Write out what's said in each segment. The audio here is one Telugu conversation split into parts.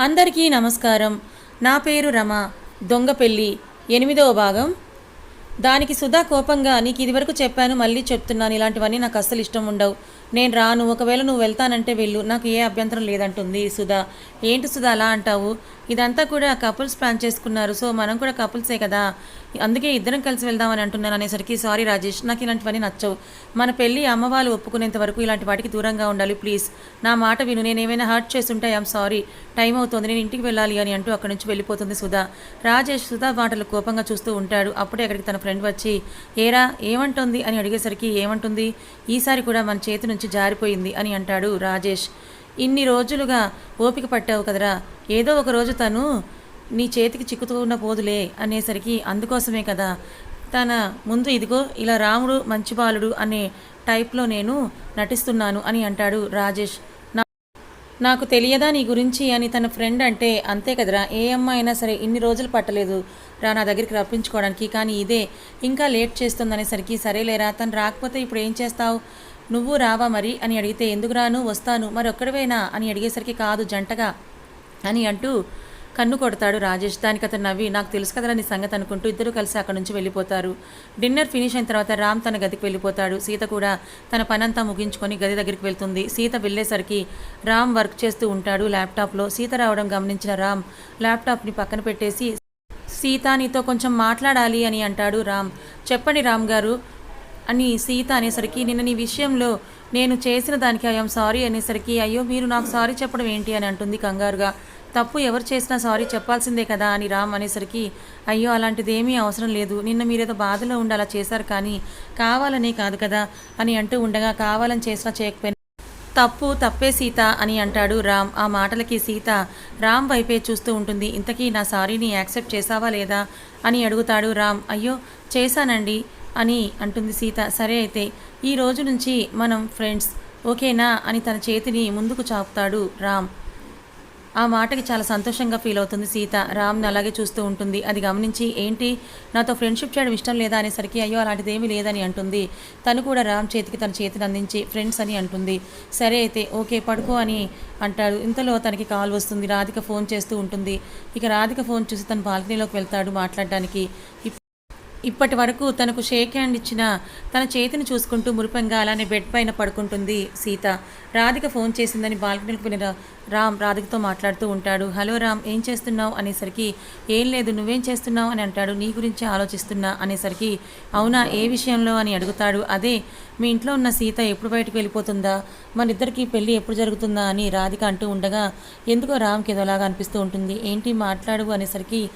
అందరికీ నమస్కారం. నా పేరు రమ. దొంగ పెళ్ళి. ఎనిమిదవ భాగం. దానికి సుధా కోపంగా నీకు ఇదివరకు చెప్పాను మళ్ళీ చెప్తున్నాను. ఇలాంటివన్నీ నాకు అస్సలు ఇష్టం ఉండవు. నేను రాను. ఒకవేళ నువ్వు వెళ్తానంటే వెళ్ళు. నాకు ఏ అభ్యంతరం లేదంటుంది సుధా. ఏంటి సుధా అలా అంటావు? ఇదంతా కూడా కపుల్స్ ప్లాన్ చేసుకున్నారు. సో మనం కూడా కపుల్సే కదా? అందుకే ఇద్దరం కలిసి వెళ్దామని అంటున్నాను అనేసరికి సారీ రాజేష్ నాకు ఇలాంటివన్నీ నచ్చవు. మన పెళ్ళి అమ్మ వాళ్ళు ఒప్పుకునేంత వరకు ఇలాంటి వాటికి దూరంగా ఉండాలి ప్లీజ్ నా మాట విను. నేను ఏమైనా హర్ట్ చేస్తుంటే ఐఎమ్ సారీ టైం అవుతుంది నేను ఇంటికి వెళ్ళాలి అని అంటూ అక్కడి నుంచి వెళ్ళిపోతుంది సుధా. రాజేష్ సుధా మాటలు కోపంగా చూస్తూ ఉంటాడు. అప్పుడే అక్కడికి తన ఫ్రెండ్ వచ్చి ఏరా ఏమంటుంది? అని అడిగేసరికి ఏమంటుంది? ఈసారి కూడా మన చేతి నుంచి జారిపోయింది అని అంటాడు రాజేష్. ఇన్ని రోజులుగా ఓపిక పట్టావు కదరా. ఏదో ఒక రోజు తను నీ చేతికి చిక్కుతున్న పోదులే అనేసరికి అందుకోసమే కదా తన ముందు ఇదిగో ఇలా రాముడు మంచి బాలుడు అనే టైప్లో నేను నటిస్తున్నాను అని అంటాడు రాజేష్. నా నాకు తెలియదా నీ గురించి అని తన ఫ్రెండ్ అంటే అంతే కదరా ఏ అమ్మాయి అయినా సరే ఇన్ని రోజులు పట్టలేదు రా నా దగ్గరికి రప్పించుకోవడానికి కానీ ఇదే ఇంకా లేట్ చేస్తుందనేసరికి సరేలేరా తను రాకపోతే ఇప్పుడు ఏం చేస్తావు? నువ్వు రావా మరి అని అడిగితే ఎందుకు రాను వస్తాను మరి ఒక్కడివేనా అని అడిగేసరికి కాదు జంటగా అని అంటూ కన్ను కొడతాడు రాజేష్. దానికి అతను నవ్వి నాకు తెలుసు కదా నీ సంగతి అనుకుంటూ ఇద్దరు కలిసి అక్కడి నుంచి వెళ్ళిపోతారు. డిన్నర్ ఫినిష్ అయిన తర్వాత రామ్ తన గదికి వెళ్ళిపోతాడు. సీత కూడా తన పనంతా ముగించుకొని గది దగ్గరికి వెళ్తుంది. సీత వెళ్ళేసరికి రామ్ వర్క్ చేస్తూ ఉంటాడు ల్యాప్టాప్లో. సీత రావడం గమనించిన రామ్ ల్యాప్టాప్ని పక్కన పెట్టేసి సీత నీతో కొంచెం మాట్లాడాలి అని అంటాడు రామ్. చెప్పండి రామ్ గారు అని సీత అనేసరికి నిన్న నీ విషయంలో నేను చేసిన దానికి ఐఎమ్ సారీ అనేసరికి అయ్యో మీరు నాకు సారీ చెప్పడం ఏంటి? అని అంటుంది కంగారుగా. తప్పు ఎవరు చేసినా సారీ చెప్పాల్సిందే కదా అని రామ్ అనేసరికి అయ్యో అలాంటిది ఏమీ అవసరం లేదు. నిన్న మీరేదో బాధలో ఉండి అలా చేశారు కానీ కావాలనే కాదు కదా అని అంటూ ఉండగా కావాలని చేసినా చేయకపోయినా తప్పు తప్పే సీత అని అంటాడు రామ్. ఆ మాటలకి సీత రామ్ వైపే చూస్తూ ఉంటుంది. ఇంతకీ నా సారీని యాక్సెప్ట్ చేసావా లేదా? అని అడుగుతాడు రామ్. అయ్యో చేశానండి అని అంటుంది సీత. సరే అయితే ఈ రోజు నుంచి మనం ఫ్రెండ్స్ ఓకేనా అని తన చేతిని ముందుకు చాపుతాడు రామ్. ఆ మాటకి చాలా సంతోషంగా ఫీల్ అవుతుంది సీత. రామ్ని అలాగే చూస్తూ ఉంటుంది. అది గమనించి ఏంటి? నాతో ఫ్రెండ్షిప్ చేయడం ఇష్టం లేదా? అనేసరికి అయ్యో అలాంటిది ఏమీ లేదని అంటుంది. తను కూడా రామ్ చేతికి తన చేతిని అందించి ఫ్రెండ్స్ అని అంటుంది. సరే అయితే ఓకే పడుకో అని అంటాడు. ఇంతలో తనకి కాల్ వస్తుంది. రాధిక ఫోన్ చేస్తూ ఉంటుంది. ఇక రాధిక ఫోన్ చూసి తన బాల్కనీలోకి వెళ్తాడు మాట్లాడడానికి. ఇప్- ఇప్పటి వరకు తనకు షేక్ హ్యాండ్ ఇచ్చిన తన చేతిని చూసుకుంటూ మురిపంగా అలానే బెడ్ పైన పడుకుంటుంది సీత. రాధిక ఫోన్ చేసిందని బాల్కనీకి వెళ్ళిన రామ్ రాధికతో మాట్లాడుతూ ఉంటాడు. హలో రామ్ ఏం చేస్తున్నావు? అనేసరికి ఏం లేదు నువ్వేం చేస్తున్నావు? అని అంటాడు. నీ గురించి ఆలోచిస్తున్నా అనేసరికి అవునా ఏ విషయంలో? అని అడుగుతాడు. అదే మీ ఇంట్లో ఉన్న సీత ఎప్పుడు బయటకు వెళ్ళిపోతుందా? మనిద్దరికి పెళ్ళి ఎప్పుడు జరుగుతుందా? అని రాధిక అంటూ ఉండగా ఎందుకో రామ్కి ఏదోలాగా అనిపిస్తూ ఉంటుంది. ఏంటి మాట్లాడు? అనేసరికి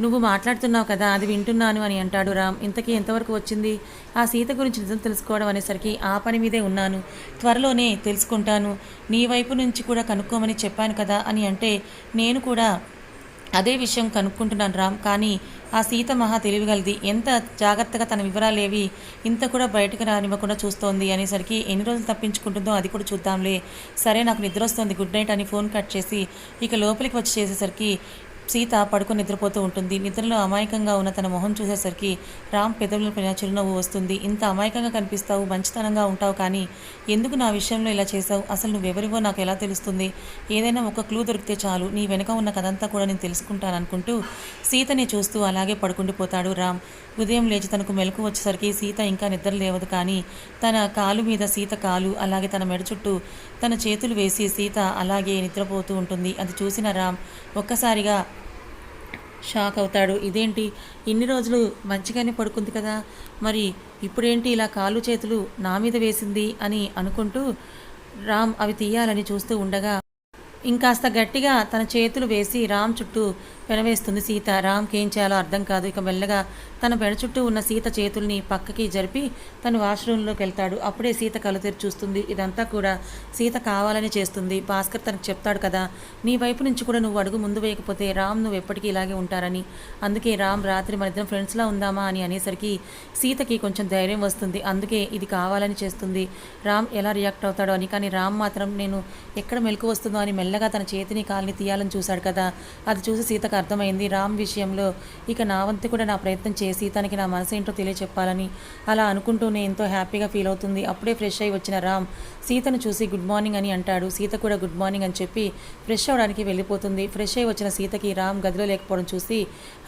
నువ్వు మాట్లాడుతున్నావు కదా అది వింటున్నాను అని అంటాడు రామ్. ఇంతకీ ఎంతవరకు వచ్చింది? ఆ సీత గురించి నిజం తెలుసుకోవడం అనేసరికి ఆ పని మీదే ఉన్నాను. త్వరలోనే తెలుసుకుంటాను. నీ వైపు నుంచి కూడా కనుక్కోమని చెప్పాను కదా అని అంటే నేను కూడా అదే విషయం కనుక్కుంటున్నాను రామ్. కానీ ఆ సీత మహా తెలివిగలది. ఎంత జాగ్రత్తగా తన వివరాలేవి ఇంత కూడా బయటకు రానివ్వకుండా చూస్తోంది అనేసరికి ఎన్ని రోజులు తప్పించుకుంటుందో అది కూడా చూద్దాంలే. సరే నాకు నిద్ర వస్తుంది. గుడ్ నైట్ అని ఫోన్ కట్ చేసి ఇక లోపలికి వచ్చి చేసేసరికి సీత పడుకొని నిద్రపోతూ ఉంటుంది. నిద్రలో అమాయకంగా ఉన్న తన మొహం చూసేసరికి రామ్ పెదవులపైన చిరునవ్వు వస్తుంది. ఇంత అమాయకంగా కనిపిస్తావు మంచితనంగా ఉంటావు కానీ ఎందుకు నా విషయంలో ఇలా చేసావు అసలు నువ్వెవరివో నాకు ఎలా తెలుస్తుంది? ఏదైనా ఒక క్లూ దొరికితే చాలు. నీ వెనక ఉన్న కథంతా కూడా నేను తెలుసుకుంటాను అనుకుంటూ సీతని చూస్తూ అలాగే పడుకుండిపోతాడు రామ్. ఉదయం లేచి తనకు మెలకు వచ్చేసరికి సీత ఇంకా నిద్ర లేవదు కానీ తన కాలు మీద సీత కాలు అలాగే తన మెడ చుట్టూ తన చేతులు వేసి సీత అలాగే నిద్రపోతూ ఉంటుంది. అది చూసిన రామ్ ఒక్కసారిగా షాక్ అవుతాడు. ఇదేంటి? ఇన్ని రోజులు మంచిగానే పడుకుంది కదా? మరి ఇప్పుడేంటి ఇలా కాళ్ళు చేతులు నా మీద వేసింది అని అనుకుంటూ రామ్ అవి తీయాలని చూస్తూ ఉండగా ఇంకాస్త గట్టిగా తన చేతులు వేసి రామ్ చుట్టూ పెనవేస్తుంది సీత. రామ్కి ఏం చేయాలో అర్థం కాదు. ఇక మెల్లగా తన పెడ చుట్టూ ఉన్న సీత చేతుల్ని పక్కకి జరిపి తను వాష్రూమ్లోకి వెళ్తాడు. అప్పుడే సీత కళ్ళు తెరి చూస్తుంది. ఇదంతా కూడా సీత కావాలని చేస్తుంది. భాస్కర్ తనకు చెప్తాడు కదా నీ వైపు నుంచి కూడా నువ్వు అడుగు ముందు వేయకపోతే రామ్ నువ్వు ఎప్పటికీ ఇలాగే ఉంటారని. అందుకే రామ్ రాత్రి మన ఇద్దరం ఫ్రెండ్స్లా ఉందామా? అని అనేసరికి సీతకి కొంచెం ధైర్యం వస్తుంది. అందుకే ఇది కావాలని చేస్తుంది. రామ్ ఎలా రియాక్ట్ అవుతాడో అని. కానీ రామ్ మాత్రం నేను ఎక్కడ మెలకు వస్తుందో అని మెల్లగా తన చేతిని కాల్ని తీయాలని చూశాడు కదా. అది చూసి సీతకు అర్థమైంది. రామ్ విషయంలో ఇక నా వంతు కూడా నా ప్రయత్నం చేసి తనకి నా మనసు ఏంటో తెలియచెప్పాలని అలా అనుకుంటూనే ఎంతో హ్యాపీగా ఫీల్ అవుతుంది. అప్పుడే ఫ్రెష్ అయి వచ్చిన రామ్ సీతను చూసి గుడ్ మార్నింగ్ అని అంటాడు. సీత కూడా గుడ్ మార్నింగ్ అని చెప్పి ఫ్రెష్ అవడానికి వెళ్ళిపోతుంది. ఫ్రెష్ అయి వచ్చిన సీతకి రామ్ గదిలో లేకపోవడం చూసి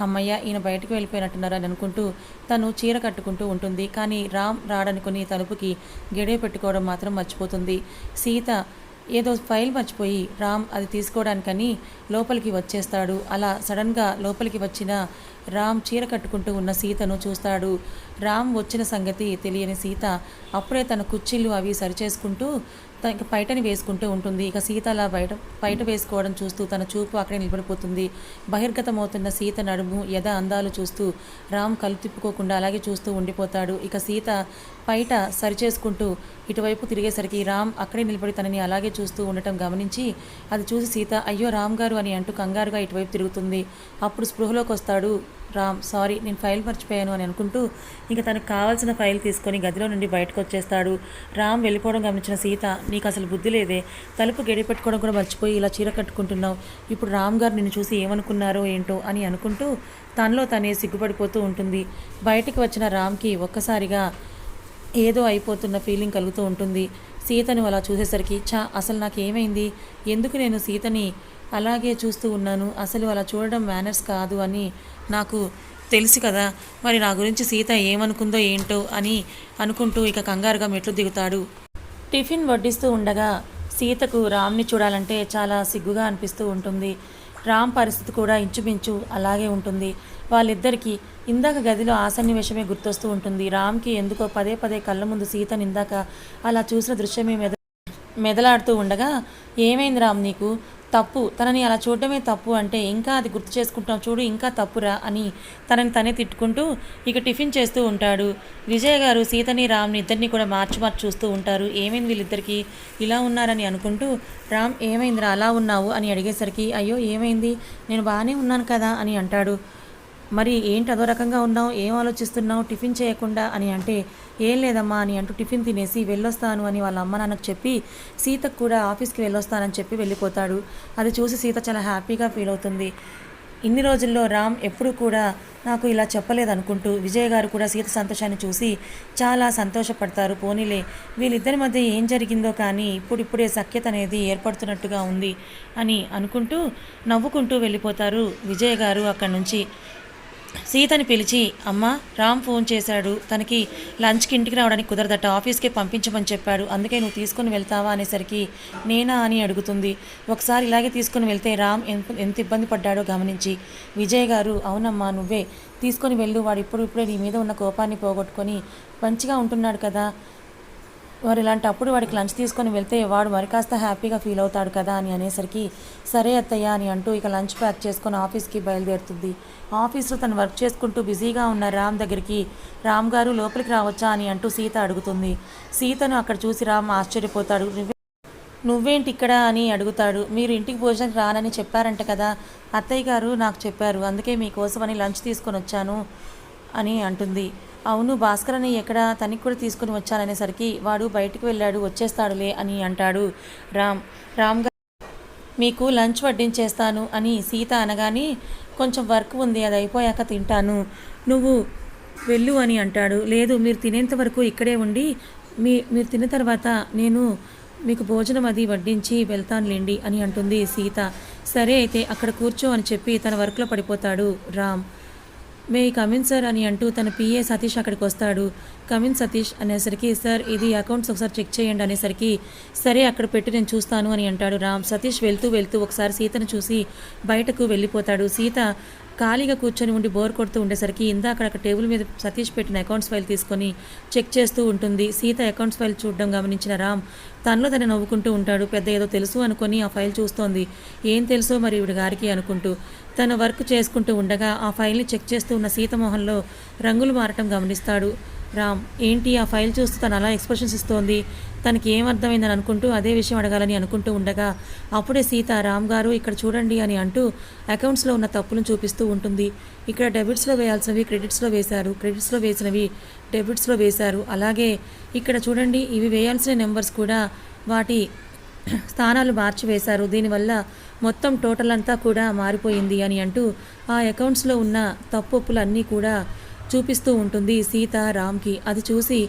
అమ్మయ్య ఈయన బయటకు వెళ్ళిపోయినట్టున్నారని అనుకుంటూ తను చీర కట్టుకుంటూ ఉంటుంది. కానీ రామ్ రాడనుకుని తలుపుకి గడియ పెట్టుకోవడం మాత్రం మర్చిపోతుంది. సీత ఏదో ఫైల్ మర్చిపోయి రామ్ అది తీసుకోవడానికని లోపలికి వచ్చేస్తాడు. అలా సడన్గా లోపలికి వచ్చిన రామ్ చీర కట్టుకుంటూ ఉన్న సీతను చూస్తాడు. రామ్ వచ్చిన సంగతి తెలియని సీత అప్పుడే తన కుర్చీలు అవి సరిచేసుకుంటూ తనకి పైటని వేసుకుంటూ ఉంటుంది. ఇక సీత అలా బయట బయట వేసుకోవడం చూస్తూ తన చూపు అక్కడే నిలబడిపోతుంది. బహిర్గతమవుతున్న సీత నడుము యథ అందాలు చూస్తూ రామ్ కళ్ళు తిప్పుకోకుండా అలాగే చూస్తూ ఉండిపోతాడు. ఇక సీత బయట సరిచేసుకుంటూ ఇటువైపు తిరిగేసరికి రామ్ అక్కడే నిలబడి తనని అలాగే చూస్తూ ఉండటం గమనించి అది చూసి సీత అయ్యో రామ్ గారు అని అంటూ కంగారుగా ఇటువైపు తిరుగుతుంది. అప్పుడు స్పృహలోకి వస్తాడు రామ్ సారీ నేను ఫైల్ మర్చిపోయాను అని అనుకుంటూ ఇంకా తనకు కావాల్సిన ఫైల్ తీసుకొని గదిలో నుండి బయటకు వచ్చేస్తాడు రామ్ వెళ్ళిపోవడం గమనించిన సీత నీకు అసలు బుద్ధి లేదే. తలుపు గడి పెట్టుకోవడం కూడా మర్చిపోయి ఇలా చీర కట్టుకుంటున్నావు. ఇప్పుడు రామ్ గారు నిన్ను చూసి ఏమనుకున్నారో ఏంటో అని అనుకుంటూ తనలో తనే సిగ్గుపడిపోతూ ఉంటుంది. బయటికి వచ్చిన రామ్కి ఒక్కసారిగా ఏదో అయిపోతున్న ఫీలింగ్ కలుగుతూ ఉంటుంది. సీతను అలా చూసేసరికి చా అసలు నాకు ఏమైంది ఎందుకు నేను సీతని అలాగే చూస్తూ ఉన్నాను. అసలు అలా చూడడం మేనర్స్ కాదు అని నాకు తెలుసు కదా. మరి నా గురించి సీత ఏమనుకుందో ఏంటో అని అనుకుంటూ ఇక కంగారుగా మెట్లు దిగుతాడు. టిఫిన్ వడ్డిస్తూ ఉండగా సీతకు రామ్ని చూడాలంటే చాలా సిగ్గుగా అనిపిస్తూ ఉంటుంది. రామ్ పరిస్థితి కూడా ఇంచుమించు అలాగే ఉంటుంది. వాళ్ళిద్దరికీ ఇందాక గదిలో ఆ సన్నివేశమే గుర్తొస్తూ ఉంటుంది. రామ్కి ఎందుకో పదే పదే కళ్ళ ముందు సీతని ఇందాక అలా చూసిన దృశ్యమే మెద మెదలాడుతూ ఉండగా ఏమైంది రామ్ నీకు? తప్పు తనని అలా చూడడమే తప్పు అంటే ఇంకా అది గుర్తు చేసుకుంటాం చూడు ఇంకా తప్పురా అని తనని తనే తిట్టుకుంటూ ఇక టిఫిన్ చేస్తూ ఉంటాడు. విజయ్ గారు సీతని రామ్ని ఇద్దరిని కూడా మార్చి మార్చి చూస్తూ ఉంటారు. ఏమైంది వీళ్ళిద్దరికీ? ఇలా ఉన్నారని అనుకుంటూ రామ్ ఏమైందిరా? అలా ఉన్నావు? అని అడిగేసరికి అయ్యో ఏమైంది? నేను బాగానే ఉన్నాను కదా అని అంటాడు. మరి ఏంటి అదో రకంగా ఉన్నావు? ఏం ఆలోచిస్తున్నావు? టిఫిన్ చేయకుండా అని అంటే ఏం లేదమ్మా అని అంటూ టిఫిన్ తినేసి వెళ్ళొస్తాను అని వాళ్ళ అమ్మ నాన్నకు చెప్పి సీతకు కూడా ఆఫీస్కి వెళ్ళొస్తానని చెప్పి వెళ్ళిపోతాడు. అది చూసి సీత చాలా హ్యాపీగా ఫీల్ అవుతుంది. ఇన్ని రోజుల్లో రామ్ ఎప్పుడు కూడా నాకు ఇలా చెప్పలేదు అనుకుంటూ విజయ్ గారు కూడా సీత సంతోషాన్ని చూసి చాలా సంతోషపడతారు. పోనీలే వీళ్ళిద్దరి మధ్య ఏం జరిగిందో కానీ ఇప్పుడిప్పుడే సఖ్యత అనేది ఏర్పడుతున్నట్టుగా ఉంది అని అనుకుంటూ నవ్వుకుంటూ వెళ్ళిపోతారు విజయ్ గారు అక్కడి నుంచి. సీతని పిలిచి అమ్మ రామ్ ఫోన్ చేశాడు. తనకి లంచ్కి ఇంటికి రావడానికి కుదరదట. ఆఫీస్కే పంపించమని చెప్పాడు. అందుకే నువ్వు తీసుకొని వెళ్తావా? అనేసరికి నేనా? అని అడుగుతుంది. ఒకసారి ఇలాగే తీసుకుని వెళ్తే రామ్ ఎంత ఎంత ఇబ్బంది పడ్డాడో గమనించి విజయ్ గారు అవునమ్మా నువ్వే. తీసుకొని వెళ్ళు. వాడు ఇప్పుడు ఇప్పుడే నీ మీద ఉన్న కోపాన్ని పోగొట్టుకొని మంచిగా ఉంటున్నాడు కదా. వారు ఇలాంటప్పుడు వాడికి లంచ్ తీసుకొని వెళ్తే వాడు మరి కాస్త హ్యాపీగా ఫీల్ అవుతాడు కదా అని అనేసరికి సరే అత్తయ్య అని అంటూ ఇక లంచ్ ప్యాక్ చేసుకొని ఆఫీస్కి బయలుదేరుతుంది. ఆఫీస్లో తను వర్క్ చేసుకుంటూ బిజీగా ఉన్న రామ్ దగ్గరికి రామ్ గారు లోపలికి రావచ్చా? అని అంటూ సీత అడుగుతుంది. సీతను అక్కడ చూసి రామ్ ఆశ్చర్యపోతాడు. "నువ్వే- నువ్వేంటి ఇక్కడ? అని అడుగుతాడు. మీరు ఇంటికి భోజనం రానని చెప్పారంట కదా అత్తయ్య గారు నాకు చెప్పారు అందుకే మీకోసమని లంచ్ తీసుకొని వచ్చాను అని అంటుంది. అవును భాస్కర్ అని ఎక్కడ? తనకి కూడా తీసుకుని వచ్చాననేసరికి వాడు బయటికి వెళ్ళాడు వచ్చేస్తాడులే అని అంటాడు రామ్. రామ్ గారు మీకు లంచ్ వడ్డించేస్తాను అని సీత అనగానే కొంచెం వర్క్ ఉంది అది అయిపోయాక తింటాను. నువ్వు వెళ్ళు అని అంటాడు. లేదు మీరు తినేంత వరకు ఇక్కడే ఉండి మీ మీరు తిన్న తర్వాత నేను మీకు భోజనం అది వడ్డించి వెళ్తానులేండి అని అంటుంది సీత. సరే అయితే అక్కడ కూర్చో అని చెప్పి తన వర్క్లో పడిపోతాడు రామ్. మే కమిన్ సార్ అని అంటూ తన పిఏ సతీష్ అక్కడికి వస్తాడు. కమిన్ సతీష్ అనేసరికి సార్ ఇది అకౌంట్స్ ఒకసారి చెక్ చేయండి అనేసరికి సరే అక్కడ పెట్టి నేను చూస్తాను అని అంటాడు రామ్. సతీష్ వెళ్తూ వెళ్తూ ఒకసారి సీతను చూసి బయటకు వెళ్ళిపోతాడు. సీత ఖాళీగా కూర్చొని ఉండి బోర్ కొడుతూ ఉండేసరికి ఇందాక అక్కడ టేబుల్ మీద సతీష్ పెట్టిన అకౌంట్స్ ఫైల్ తీసుకొని చెక్ చేస్తూ ఉంటుంది. సీత అకౌంట్స్ ఫైల్ చూడడం గమనించిన రామ్ తనలో తను నవ్వుకుంటూ ఉంటాడు. పెద్ద ఏదో తెలుసు అనుకొని ఆ ఫైల్ చూస్తోంది. ఏం తెలుసో మరి ఇవిడి గారికి అనుకుంటూ. తన వర్క్ చేసుకుంటూ ఉండగా ఆ ఫైల్ని చెక్ చేస్తూ ఉన్న సీతమోహన్లో రంగులు మారటం గమనిస్తాడు. రామ్ ఏంటి ఆ ఫైల్ చూస్తూ తను అలా ఎక్స్ప్రెషన్స్ ఇస్తోంది? తనకి ఏం అర్థమైందని అనుకుంటూ అదే విషయం అడగాలని అనుకుంటూ ఉండగా అప్పుడే సీత రామ్ గారు ఇక్కడ చూడండి అని అంటూ అకౌంట్స్లో ఉన్న తప్పులను చూపిస్తూ ఉంటుంది. ఇక్కడ డెబిట్స్లో వేయాల్సినవి క్రెడిట్స్లో వేశారు. క్రెడిట్స్లో వేసినవి డెబిట్స్లో వేశారు. అలాగే ఇక్కడ చూడండి ఇవి వేయాల్సిన నెంబర్స్ కూడా వాటి స్థానాలు మార్చివేశారు దీనివల్ల మొత్తం టోటల్ అంతా కూడా మారిపోయింది అని అంటూ ఆ అకౌంట్స్లో ఉన్న తప్పొప్పులన్నీ కూడా చూపిస్తూ ఉంటుంది సీత రామ్కి. అది చూసి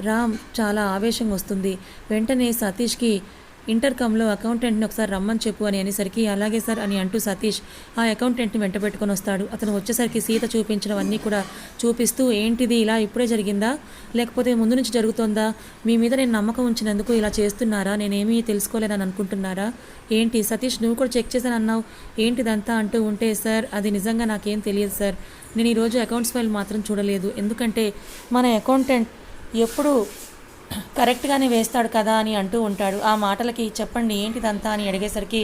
రామ్ చాలా ఆవేశం వస్తుంది. వెంటనే సతీష్కి ఇంటర్కమ్లో అకౌంటెంట్ని ఒకసారి రమ్మని చెప్పు అని అనేసరికి అలాగే సార్ అని అంటూ సతీష్ ఆ అకౌంటెంట్ని వెంట పెట్టుకొని వస్తాడు. అతను వచ్చేసరికి సీత చూపించినవన్నీ కూడా చూపిస్తూ ఏంటిది ఇలా ఇప్పుడే జరిగిందా? లేకపోతే ముందు నుంచి జరుగుతోందా? మీ మీద నేను నమ్మకం ఉంచినందుకు ఇలా చేస్తున్నారా? నేనేమీ తెలుసుకోలేదని అనుకుంటున్నారా? ఏంటి సతీష్ నువ్వు కూడా చెక్ చేశాను అన్నావు? ఏంటిదంతా? అంటూ ఉంటే సార్ అది నిజంగా నాకేం తెలియదు సార్. నేను ఈరోజు అకౌంట్స్ ఫైల్ మాత్రం చూడలేదు. ఎందుకంటే మన అకౌంటెంట్ ఎప్పుడు కరెక్ట్గానే వేస్తాడు కదా అని అంటూ ఉంటాడు. ఆ మాటలకి చెప్పండి ఏంటిదంతా అని అడిగేసరికి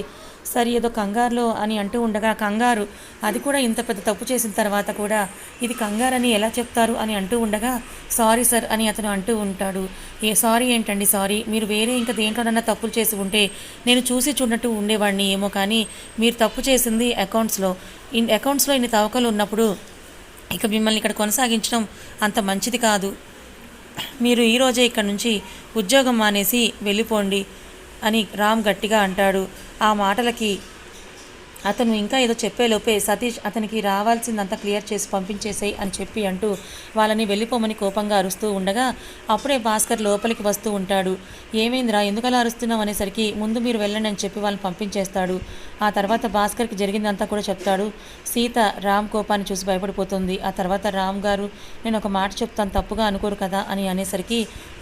సరే ఏదో కంగారులో అని అంటూ ఉండగా కంగారు అది కూడా ఇంత పెద్ద తప్పు చేసిన తర్వాత కూడా ఇది కంగారు అని ఎలా చెప్తారు అని అంటూ ఉండగా సారీ సార్ అని అతను అంటూ ఉంటాడు. ఏ సారీ ఏంటండి సారీ? మీరు వేరే ఇంకా దేంట్లోనన్నా తప్పులు చేసి ఉంటే నేను చూసి చూడనట్టు ఉండేవాడిని ఏమో కానీ మీరు తప్పు చేసింది అకౌంట్స్లో. ఇన్ అకౌంట్స్లో ఇన్ని తవకలు ఉన్నప్పుడు ఇక మిమ్మల్ని ఇక్కడ కొనసాగించడం అంత మంచిది కాదు. మీరు ఈరోజే ఇక్కడ నుంచి ఉద్యోగం మానేసి వెళ్ళిపోండి అని రామ్ గట్టిగా అంటాడు. ఆ మాటలకి అతను ఇంకా ఏదో చెప్పేలోపే సతీష్ అతనికి రావాల్సిందంతా క్లియర్ చేసి పంపించేసాయి అని చెప్పి అంటూ వాళ్ళని వెళ్ళిపోమని కోపంగా అరుస్తూ ఉండగా అప్పుడే భాస్కర్ లోపలికి వస్తూ ఉంటాడు. ఏమైందిరా ఎందుకలా అరుస్తున్నావు అనేసరికి ముందు మీరు వెళ్ళండి అని చెప్పి వాళ్ళని పంపించేస్తాడు. ఆ తర్వాత భాస్కర్కి జరిగిందంతా కూడా చెప్తాడు. సీత రామ్ కోపాన్ని చూసి భయపడిపోతుంది. ఆ తర్వాత రామ్ గారు నేను ఒక మాట చెప్తాను తప్పుగా అనుకోరు కదా అని అనేసరికి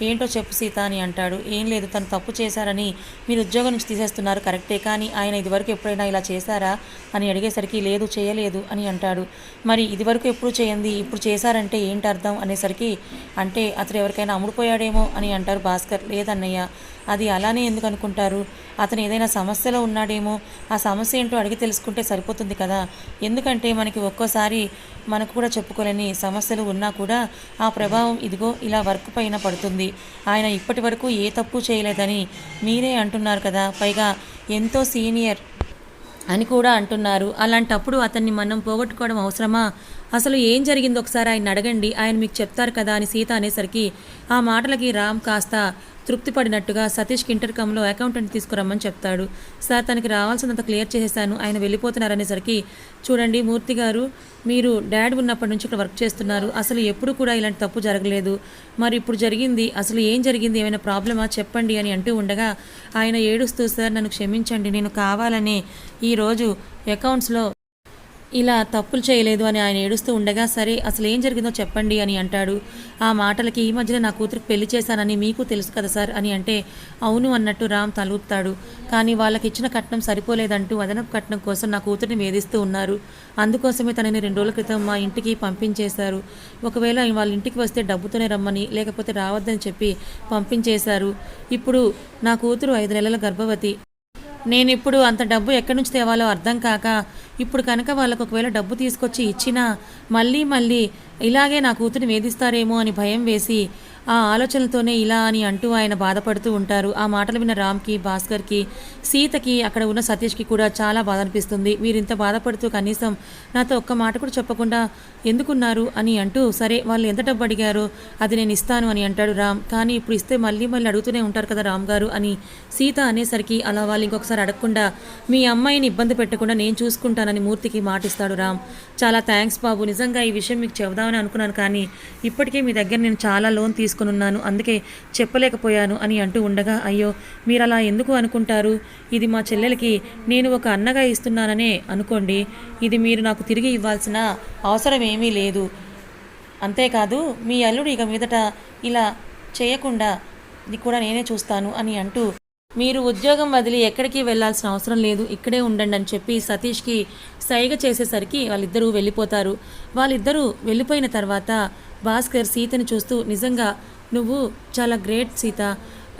ఏంటో చెప్పు సీత అని అంటాడు. ఏం లేదు తను తప్పు చేశారని మీరు ఉద్యోగం నుంచి తీసేస్తున్నారు కరెక్టే. కానీ ఆయన ఇదివరకు ఎప్పుడైనా ఇలా చేశారా? అని అడిగేసరికి లేదు చేయలేదు అని అంటాడు. మరి ఇదివరకు ఎప్పుడు చేయండి ఇప్పుడు చేశారంటే ఏంటి అర్థం? అనేసరికి అంటే అతడు ఎవరికైనా అమ్ముడుపోయాడేమో అని అంటారు భాస్కర్. లేదన్నయ్య అది అలానే ఎందుకు అనుకుంటారు? అతను ఏదైనా సమస్యలో ఉన్నాడేమో ఆ సమస్య ఏంటో అడిగి తెలుసుకుంటే సరిపోతుంది కదా. ఎందుకంటే మనకి ఒక్కోసారి మనకు కూడా చెప్పుకోలేని సమస్యలు ఉన్నా కూడా ఆ ప్రభావం ఇదిగో ఇలా వర్క్ పైన పడుతుంది. ఆయన ఇప్పటి వరకు ఏ తప్పు చేయలేదని మీరే అంటున్నారు కదా. పైగా ఎంతో సీనియర్ అని కూడా అంటున్నారు. అలాంటప్పుడు అతన్ని మనం పోగొట్టుకోవడం అవసరమా? అసలు ఏం జరిగిందో? ఒకసారి ఆయన అడగండి. ఆయన మీకు చెప్తారు కదా అని సీత అనేసరికి ఆ మాటలకి రామ్ కాస్త తృప్తిపడినట్టుగా సతీష్కి ఇంటర్కమ్లో అకౌంటెంట్ తీసుకురమ్మని చెప్తాడు. సార్ తనకి రావాల్సినంత క్లియర్ చేసేసాను ఆయన వెళ్ళిపోతున్నారనేసరికి చూడండి మూర్తి గారు మీరు డాడ్ ఉన్నప్పటి నుంచి ఇక్కడ వర్క్ చేస్తున్నారు. అసలు ఎప్పుడు కూడా ఇలాంటి తప్పు జరగలేదు. మరి ఇప్పుడు జరిగింది అసలు ఏం జరిగింది ఏమైనా ప్రాబ్లమా చెప్పండి అని అంటూ ఉండగా ఆయన ఏడుస్తూ సార్ నన్ను క్షమించండి. నేను కావాలనే ఈరోజు అకౌంట్స్లో ఇలా తప్పులు చేయలేదు అని ఆయన ఏడుస్తూ ఉండగా సరే అసలు ఏం జరిగిందో చెప్పండి అని అంటాడు. ఆ మాటలకి ఈ మధ్యన నా కూతురికి పెళ్ళి చేశానని మీకు తెలుసు కదా సార్ అని అంటే అవును అన్నట్టు రామ్ తలూపుతాడు. కానీ వాళ్ళకి ఇచ్చిన కట్నం సరిపోలేదంటూ అదనపు కట్నం కోసం నా కూతురిని వేధిస్తూ ఉన్నారు. అందుకోసమే తనని రెండు రోజుల క్రితం మా ఇంటికి పంపించేశారు. ఒకవేళ వాళ్ళ ఇంటికి వస్తే డబ్బుతోనే రమ్మని లేకపోతే రావద్దని చెప్పి పంపించేశారు. ఇప్పుడు నా కూతురు ఐదు నెలల గర్భవతి. నేను ఇప్పుడు అంత డబ్బు ఎక్కడి నుంచి తేవాలో అర్థం కాక ఇప్పుడు కనుక వాళ్ళకు ఒకవేళ డబ్బు తీసుకొచ్చి ఇచ్చినా మళ్ళీ మళ్ళీ ఇలాగే నా కూతురిని వేధిస్తారేమో అని భయం వేసి ఆ ఆలోచనలతోనే ఇలా అని అంటూ ఆయన బాధపడుతూ ఉంటారు. ఆ మాటలు విన్న రామ్కి భాస్కర్కి సీతకి అక్కడ ఉన్న సతీష్కి కూడా చాలా బాధ అనిపిస్తుంది మీరు ఇంత బాధపడుతూ కనీసం నాతో ఒక్క మాట కూడా చెప్పకుండా ఎందుకున్నారు? అని అంటూ సరే వాళ్ళు ఎంత డబ్బు అడిగారో అది నేను ఇస్తాను అని అంటాడు రామ్. కానీ ఇప్పుడు ఇస్తే మళ్ళీ మళ్ళీ అడుగుతూనే ఉంటారు కదా రామ్ గారు అని సీత అనేసరికి అలా వాళ్ళు ఇంకొకసారి అడగకుండా మీ అమ్మాయిని ఇబ్బంది పెట్టకుండా నేను చూసుకుంటానని మూర్తికి మాటిస్తాడు రామ్. చాలా థ్యాంక్స్ బాబు. నిజంగా ఈ విషయం మీకు చెబుదామని అనుకున్నాను కానీ ఇప్పటికే మీ దగ్గర నేను చాలా లోన్ తీసుకు ఉన్నాను అందుకే చెప్పలేకపోయాను అని అంటూ ఉండగా అయ్యో మీరు అలా ఎందుకు అనుకుంటారు? ఇది మా చెల్లెలకి నేను ఒక అన్నగా ఇస్తున్నాననే అనుకోండి ఇది మీరు నాకు తిరిగి ఇవ్వాల్సిన అవసరం ఏమీ లేదు. అంతేకాదు మీ అల్లుడు ఇక మీదట ఇలా చేయకుండా ఇది కూడా నేనే చూస్తాను అని అంటూ మీరు ఉద్యోగం వదిలి ఎక్కడికి వెళ్ళాల్సిన అవసరం లేదు ఇక్కడే ఉండండి అని చెప్పి సతీష్కి సైగ చేసేసరికి వాళ్ళిద్దరూ వెళ్ళిపోతారు. వాళ్ళిద్దరూ వెళ్ళిపోయిన తర్వాత భాస్కర్ సీతని చూస్తూ నిజంగా నువ్వు చాలా గ్రేట్ సీత.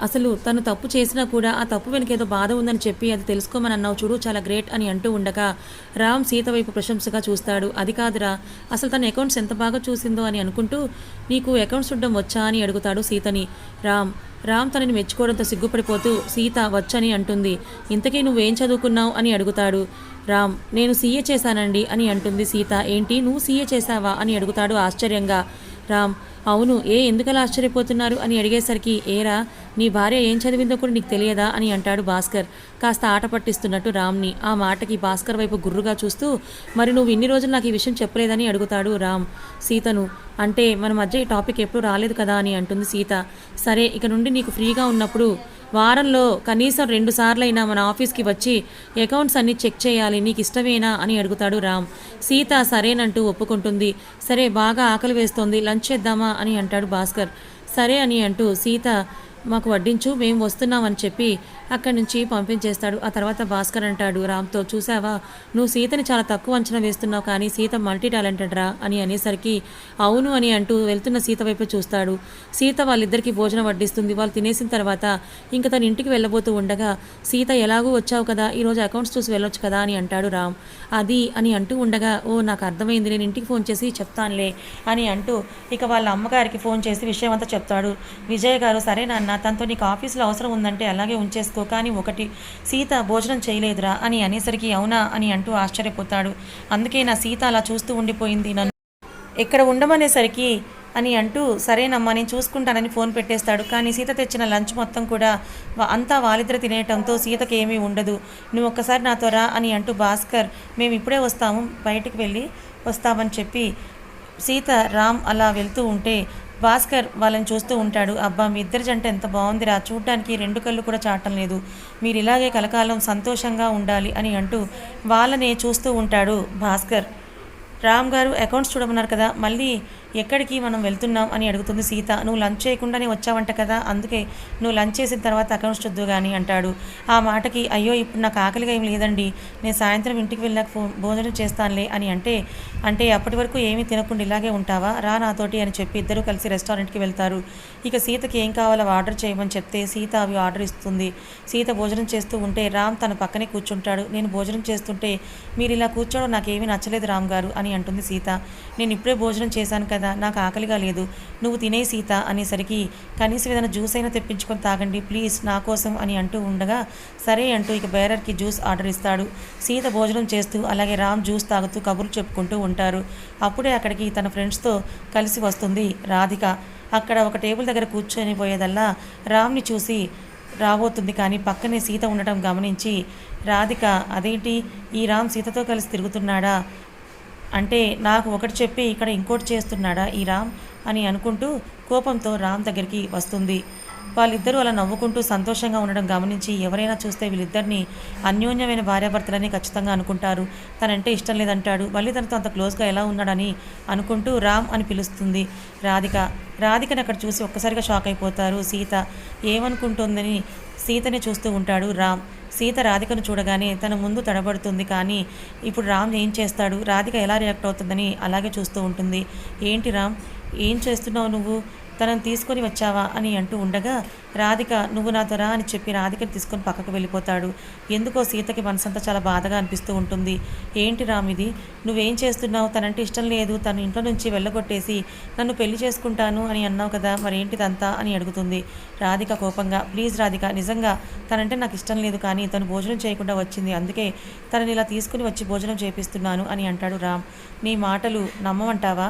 అసలు తను తప్పు చేసినా కూడా ఆ తప్పు వెనక ఏదో బాధ ఉందని చెప్పి అది తెలుసుకోమని అన్నావు చూడు చాలా గ్రేట్ అని అంటూ ఉండగా రామ్ సీత వైపు ప్రశంసగా చూస్తాడు. అది కాదురా అసలు తన అకౌంట్స్ ఎంత బాగా చూసిందో అని అనుకుంటూ నీకు అకౌంట్స్ చూడడం వచ్చా అని అడుగుతాడు సీతని. రామ్ రామ్ తనని మెచ్చుకోవడంతో సిగ్గుపడిపోతూ సీత వచ్చని అంటుంది. ఇంతకీ నువ్వేం చదువుకున్నావు అని అడుగుతాడు. రామ్ నేను సీఏ చేశానండి అని అంటుంది సీత. ఏంటి నువ్వు సీఏ చేశావా అని అడుగుతాడు ఆశ్చర్యంగా. రామ్ అవును ఏ ఎందుకలా ఆశ్చర్యపోతున్నారు? అని అడిగేసరికి ఏరా నీ భార్య ఏం చదివిందో కూడా నీకు తెలియదా? అని అంటాడు భాస్కర్. కాస్త ఆట పట్టిస్తున్నట్టు రామ్ని ఆ మాటకి భాస్కర్ వైపు గుర్రుగా చూస్తూ మరి నువ్వు ఇన్ని రోజులు నాకు ఈ విషయం చెప్పలేదని? అడుగుతాడు రామ్. సీతను అంటే మన మధ్య ఈ టాపిక్ ఎప్పుడు రాలేదు కదా? అని అంటుంది సీత. సరే ఇక నుండి నీకు ఫ్రీగా ఉన్నప్పుడు వారంలో కనీసం రెండు సార్లైనా మన ఆఫీస్కి వచ్చి అకౌంట్స్ అన్ని చెక్ చేయాలి నీకు ఇష్టమేనా అని అడుగుతాడు రామ్. సీత సరేనంటూ ఒప్పుకుంటుంది. సరే బాగా ఆకలి వేస్తోంది లంచ్ చేద్దామా అని అంటాడు భాస్కర్. సరే అని అంటూ సీత మాకు వడ్డించు మేము వస్తున్నామని చెప్పి అక్కడి నుంచి పంపించేస్తాడు. ఆ తర్వాత భాస్కర్ అంటాడు రామ్తో చూసావా నువ్వు సీతని చాలా తక్కువ అంచనా వేస్తున్నావు కానీ సీత మల్టీ టాలెంటెడ్ రా అని అనేసరికి అవును అని అంటూ వెళ్తున్న సీత వైపు చూస్తాడు. సీత వాళ్ళిద్దరికీ భోజనం వడ్డిస్తుంది. వాళ్ళు తినేసిన తర్వాత ఇంకా తన ఇంటికి వెళ్ళబోతూ ఉండగా సీత ఎలాగూ వచ్చావు కదా? ఈరోజు అకౌంట్స్ చూసి వెళ్ళొచ్చు కదా? అని అంటాడు రామ్. అది అని అంటూ ఉండగా ఓ నాకు అర్థమైంది. నేను ఇంటికి ఫోన్ చేసి చెప్తానులే అని అంటూ ఇక వాళ్ళ అమ్మగారికి ఫోన్ చేసి విషయం అంతా చెప్తాడు. విజయ్ గారు సరే నాన్న తనతో నీకు ఆఫీసులో అవసరం ఉందంటే అలాగే ఉంచేసుకో కానీ ఒకటి సీత భోజనం చేయలేదురా అని అనేసరికి అవునా అని అంటూ ఆశ్చర్యపోతాడు. అందుకే నా సీత అలా చూస్తూ ఉండిపోయింది నన్ను. ఇక్కడ ఉండమనేసరికి అని అంటూ సరేనమ్మా నేను చూసుకుంటానని ఫోన్ పెట్టేస్తాడు. కానీ సీత తెచ్చిన లంచ్ మొత్తం కూడా అంతా వాళ్ళిద్దరు తినేయటంతో సీతకి ఏమీ ఉండదు. నువ్వు ఒక్కసారి నాతో రా అని అంటూ భాస్కర్ మేము ఇప్పుడే వస్తాము బయటికి వెళ్ళి వస్తామని చెప్పి సీత రామ్ అలా వెళ్తూ ఉంటే భాస్కర్ వాళ్ళని చూస్తూ ఉంటాడు అబ్బా మీ ఇద్దరి జంట ఎంత బాగుందిరా చూడ్డానికి రెండు కళ్ళు కూడా చాటం లేదు. మీరు ఇలాగే కలకాలం సంతోషంగా ఉండాలి అని అంటూ వాళ్ళనే చూస్తూ ఉంటాడు భాస్కర్. రామ్ గారు అకౌంట్స్ చూడమన్నారు కదా మళ్ళీ ఎక్కడికి మనం వెళ్తున్నాం? అని అడుగుతుంది సీత. నువ్వు లంచ్ చేయకుండానే వచ్చావంట కదా అందుకే నువ్వు లంచ్ చేసిన తర్వాత అకౌంట్స్ చూద్దు కానీ అంటాడు. ఆ మాటకి అయ్యో ఇప్పుడు నాకు ఆకలిగా ఏం లేదండి నేను సాయంత్రం ఇంటికి వెళ్ళాక ఫో- భోజనం చేస్తానులే అని అంటే అంటే అప్పటి వరకు ఏమీ తినకుండా ఇలాగే ఉంటావా? రా నాతోటి అని చెప్పి ఇద్దరు కలిసి రెస్టారెంట్కి వెళ్తారు. ఇక సీతకి ఏం కావాలో ఆర్డర్ చేయమని చెప్తే సీత అవి ఆర్డర్ ఇస్తుంది. సీత భోజనం చేస్తూ ఉంటే రామ్ తన పక్కనే కూర్చుంటాడు. నేను భోజనం చేస్తుంటే మీరు ఇలా కూర్చోవడం నాకేమీ నచ్చలేదు రామ్ గారు అని అంటుంది సీత. నేను ఇప్పుడే భోజనం చేశాను కదా నాకు ఆకలిగా లేదు. నువ్వు తినే సీత అనేసరికి కనీసం ఏదైనా జ్యూస్ అయినా తెప్పించుకొని తాగండి ప్లీజ్ నా కోసం అని అంటూ ఉండగా సరే అంటూ ఇక బేరర్కి జ్యూస్ ఆర్డర్ ఇస్తాడు. సీత భోజనం చేస్తూ అలాగే రామ్ జ్యూస్ తాగుతూ కబుర్లు చెప్పుకుంటూ ఉంటారు. అప్పుడే అక్కడికి తన ఫ్రెండ్స్తో కలిసి వస్తుంది రాధిక. అక్కడ ఒక టేబుల్ దగ్గర కూర్చొని పోయేదల్లా రామ్ని చూసి రాబోతుంది కానీ పక్కనే సీత ఉండటం గమనించి రాధిక అదేంటి? ఈ రామ్ సీతతో కలిసి తిరుగుతున్నాడా? అంటే నాకు ఒకటి చెప్పి ఇక్కడ ఇంకోటి చేస్తున్నాడా ఈ రామ్? అని అనుకుంటూ కోపంతో రామ్ దగ్గరికి వస్తుంది. వాళ్ళిద్దరూ అలా నవ్వుకుంటూ సంతోషంగా ఉండడం గమనించి ఎవరైనా చూస్తే వీళ్ళిద్దరిని అన్యోన్యమైన భార్యాభర్తలని ఖచ్చితంగా అనుకుంటారు. తనంటే ఇష్టం లేదంటాడు. మళ్ళీ తనతో అంత క్లోజ్గా ఎలా ఉన్నాడని అనుకుంటూ రామ్ అని పిలుస్తుంది రాధిక. రాధికను అక్కడ చూసి ఒక్కసారిగా షాక్ అయిపోతారు. సీత ఏమనుకుంటుందని సీతని చూస్తూ ఉంటాడు రామ్. సీత రాధికను చూడగానే తన ముందు తడబడుతుంది కానీ ఇప్పుడు రామ్ ఏం చేస్తాడు? రాధిక ఎలా రియాక్ట్ అవుతుందని అలాగే చూస్తూ ఉంటుంది. ఏంటి రామ్? ఏం చేస్తున్నావు నువ్వు? తనని తీసుకొని వచ్చావా అని అంటూ ఉండగా రాధిక నువ్వు నాతో రా అని చెప్పి రాధికని తీసుకొని పక్కకు వెళ్ళిపోతాడు. ఎందుకో సీతకి మనసంతా చాలా బాధగా అనిపిస్తూ ఉంటుంది. ఏంటి రామిది ఇది నువ్వేం చేస్తున్నావు? తనంటే ఇష్టం లేదు. తను ఇంట్లో నుంచి వెళ్ళగొట్టేసి నన్ను పెళ్ళి చేసుకుంటాను అని అన్నావు కదా మరేంటిదంతా అని అడుగుతుంది. రాధిక కోపంగా ప్లీజ్ రాధిక నిజంగా తనంటే నాకు ఇష్టం లేదు కానీ తను భోజనం చేయకుండా వచ్చింది. అందుకే తనని ఇలా తీసుకుని వచ్చి భోజనం చేపిస్తున్నాను అని అంటాడు రామ్. నీ మాటలు నమ్మమంటావా?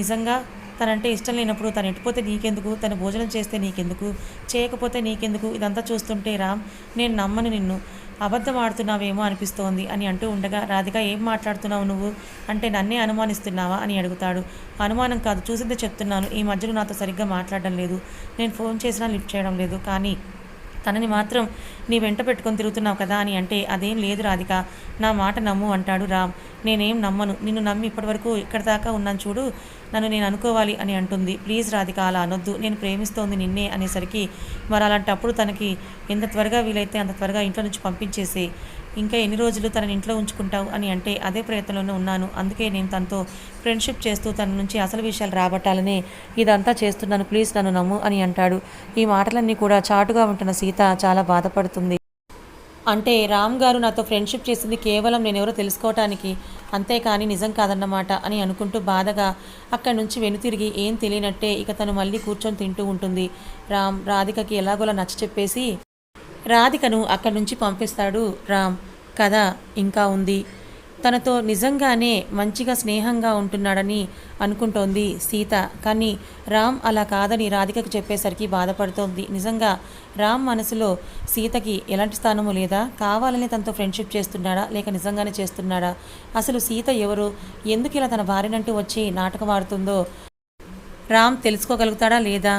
నిజంగా తనంటే ఇష్టం లేనప్పుడు తను ఎట్టుపోతే నీకెందుకు? తను భోజనం చేస్తే నీకెందుకు? చేయకపోతే నీకెందుకు? ఇదంతా చూస్తుంటే రామ్ నేను నమ్మను నిన్ను. అబద్ధం ఆడుతున్నావేమో అనిపిస్తోంది అని అంటూ ఉండగా రాధిక ఏం మాట్లాడుతున్నావు నువ్వు? అంటే నన్నే అనుమానిస్తున్నావా? అని అడుగుతాడు. అనుమానం కాదు చూసిందే చెప్తున్నాను. ఈ మధ్యలో నాతో సరిగ్గా మాట్లాడడం లేదు. నేను ఫోన్ చేసినా లిఫ్ట్ చేయడం లేదు. కానీ తనని మాత్రం నీ వెంట పెట్టుకొని తిరుగుతున్నావు కదా అని అంటే అదేం లేదు రాధిక. నా మాట నమ్ము అంటాడు రామ్. నేనేం నమ్మను? నిన్ను నమ్మి ఇప్పటివరకు ఇక్కడ దాకా ఉన్నాను చూడు. నన్ను నేను అనుకోవాలి అని అంటుంది. ప్లీజ్ రాధిక అలా అనొద్దు. నేను ప్రేమిస్తోంది నిన్నే అనేసరికి మరి అలాంటప్పుడు తనకి ఎంత త్వరగా వీలైతే అంత త్వరగా ఇంట్లో నుంచి పంపించేసి ఇంకా ఎన్ని రోజులు తనని ఇంట్లో ఉంచుకుంటావు? అని అంటే అదే ప్రయత్నంలోనే ఉన్నాను. అందుకే నేను తనతో ఫ్రెండ్షిప్ చేస్తూ తన నుంచి అసలు విషయాలు రాబట్టాలనే ఇదంతా చేస్తున్నాను. ప్లీజ్ నన్ను నమ్ము అని అంటాడు. ఈ మాటలన్నీ కూడా చాటుగా ఉంటున్న సీత చాలా బాధపడుతుంది. అంటే రామ్ గారు నాతో ఫ్రెండ్షిప్ చేసింది కేవలం నేను ఎవరో తెలుసుకోవటానికి అంతేకాని నిజం కాదన్నమాట అని అనుకుంటూ బాధగా అక్కడి నుంచి వెనుతిరిగి ఏం తెలియనట్టే ఇక తను మళ్ళీ కూర్చొని తింటూ ఉంటుంది. రామ్ రాధికకి ఎలాగోలా నచ్చ చెప్పేసి రాధికను అక్కడి నుంచి పంపిస్తాడు రామ్. కథ ఇంకా ఉంది. తనతో నిజంగానే మంచిగా స్నేహంగా ఉంటున్నాడని అనుకుంటోంది సీత. కానీ రామ్ అలా కాదని రాధికకు చెప్పేసరికి బాధపడుతోంది. నిజంగా రామ్ మనసులో సీతకి ఎలాంటి స్థానము లేదా? కావాలని తనతో ఫ్రెండ్షిప్ చేస్తున్నాడా? లేక నిజంగానే చేస్తున్నాడా? అసలు సీత ఎవరు? ఎందుకు ఇలా తన భార్యనంటూ వచ్చి నాటకం ఆడుతుందో? రామ్ తెలుసుకోగలుగుతాడా లేదా?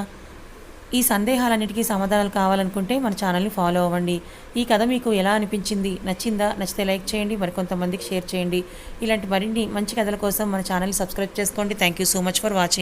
ఈ సందేహాలన్నిటికీ సమాధానాలు కావాలనుకుంటే మన ఛానల్ని ఫాలో అవ్వండి. ఈ కథ మీకు ఎలా అనిపించింది? నచ్చిందా? నచ్చితే లైక్ చేయండి. మరికొంతమందికి షేర్ చేయండి. ఇలాంటి మరిన్ని మంచి కథల కోసం మన ఛానల్ని సబ్స్క్రైబ్ చేసుకోండి. Thank you so much for watching